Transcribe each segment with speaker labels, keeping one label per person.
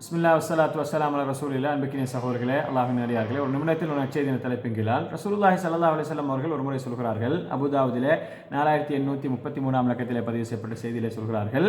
Speaker 1: பிஸ்மில்லா வசலாத்து வசலாம் அல ரசூலில்லா அன்புக்கினிய சகோதரர்களே அல்லாஹின் அடியார்களே ஒரு நிமிடத்தில் ஒரு நச்செய்தின தலைப்பின் கீழால் ரசூலுல்லாஹி ஸல்லல்லாஹு அவர்கள் ஒரு முறை சொல்கிறார்கள். அபுதாவுதிலே நாலாயிரத்தி எண்ணூற்றி முப்பத்தி மூணாம் லக்கத்திலே பதிவு செய்யப்பட்ட செய்தியிலே சொல்கிறார்கள்.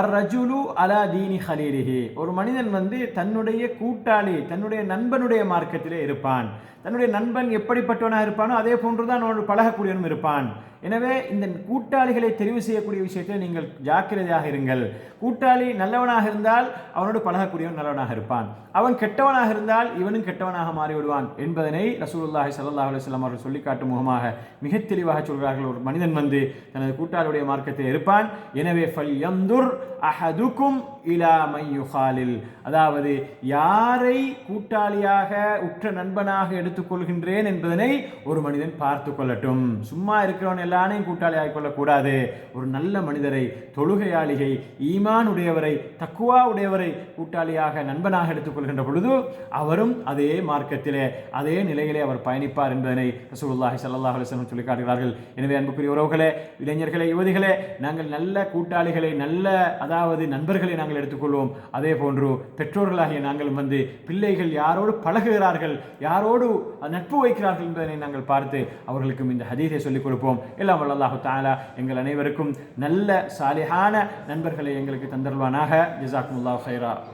Speaker 1: அர் ரஜுலு அலா தீனி ஹலீரிஹி ஒரு மனிதன் வந்து தன்னுடைய கூட்டாளி தன்னுடைய நண்பனுடைய மார்க்கத்திலே இருப்பான். தன்னுடைய நண்பன் எப்படிப்பட்டவனாக இருப்பானோ அதே போன்றுதான் அவனோடு பழகக்கூடியவனும் இருப்பான். எனவே இந்த கூட்டாளிகளை தெரிவு செய்யக்கூடிய விஷயத்தில் நீங்கள் ஜாக்கிரதையாக இருங்கள். கூட்டாளி நல்லவனாக இருந்தால் அவனோடு பழகக்கூடியவன் நல்லவனாக இருப்பான். அவன் கெட்டவனாக இருந்தால் இவனும் கெட்டவனாக மாறிவிடுவான் என்பதனை ரசூலுல்லாஹி சல்லாஹ் அலுவலாம் அவர்கள் சொல்லி காட்டும் முகமாக மிக தெளிவாக சொல்கிறார்கள். ஒரு மனிதன் வந்து தனது கூட்டாளுடைய மார்க்கத்தில் இருப்பான். எனவே ஃபல் யந்துர் அஹதுக்கும் இலா மையுஹாலில் அதாவது யாரை கூட்டாளியாக உற்ற நண்பனாக எடுத்துக்கொள்கின்றேன் என்பதனை ஒரு மனிதன் பார்த்து கொள்ளட்டும். சும்மா இருக்கிறவன் எல்லாரையும் கூட்டாளியாக கொள்ளக்கூடாது. ஒரு நல்ல மனிதரை தொழுகையாளிகை ஈமான் உடையவரை தக்குவா உடையவரை கூட்டாளியாக நண்பனாக எடுத்துக்கொள்கின்ற பொழுது அவரும் அதே மார்க்கத்திலே அதே நிலையிலே அவர் பயணிப்பார் என்பதனை ரசூலுல்லாஹி சல்லாஹ் அலைஹி சொல்லி காட்டுகிறார்கள். எனவே அன்புக்குரிய உறவுகளே இளைஞர்களே யுவதிகளே நாங்கள் நல்ல கூட்டாளிகளை நல்ல அதாவது நண்பர்களை நாங்கள் எடுத்துக்கொள்வோம். அதே போன்று பெற்றோர்களாகிய நாங்கள் வந்து பிள்ளைகள் யாரோடு பழகுகிறார்கள் யாரோடு நட்பு வைக்கிறார்கள் என்பதனை நாங்கள் பார்த்து அவர்களுக்கும் இந்த ஹதீஸை சொல்லிக் கொடுப்போம். எல்லாம் வல்லல்லாஹு தாலா எங்கள் அனைவருக்கும் நல்ல சாலிஹான நண்பர்களை எங்களுக்கு தந்தருவானாக ஜிசாக்குமுல்லா ஹைரா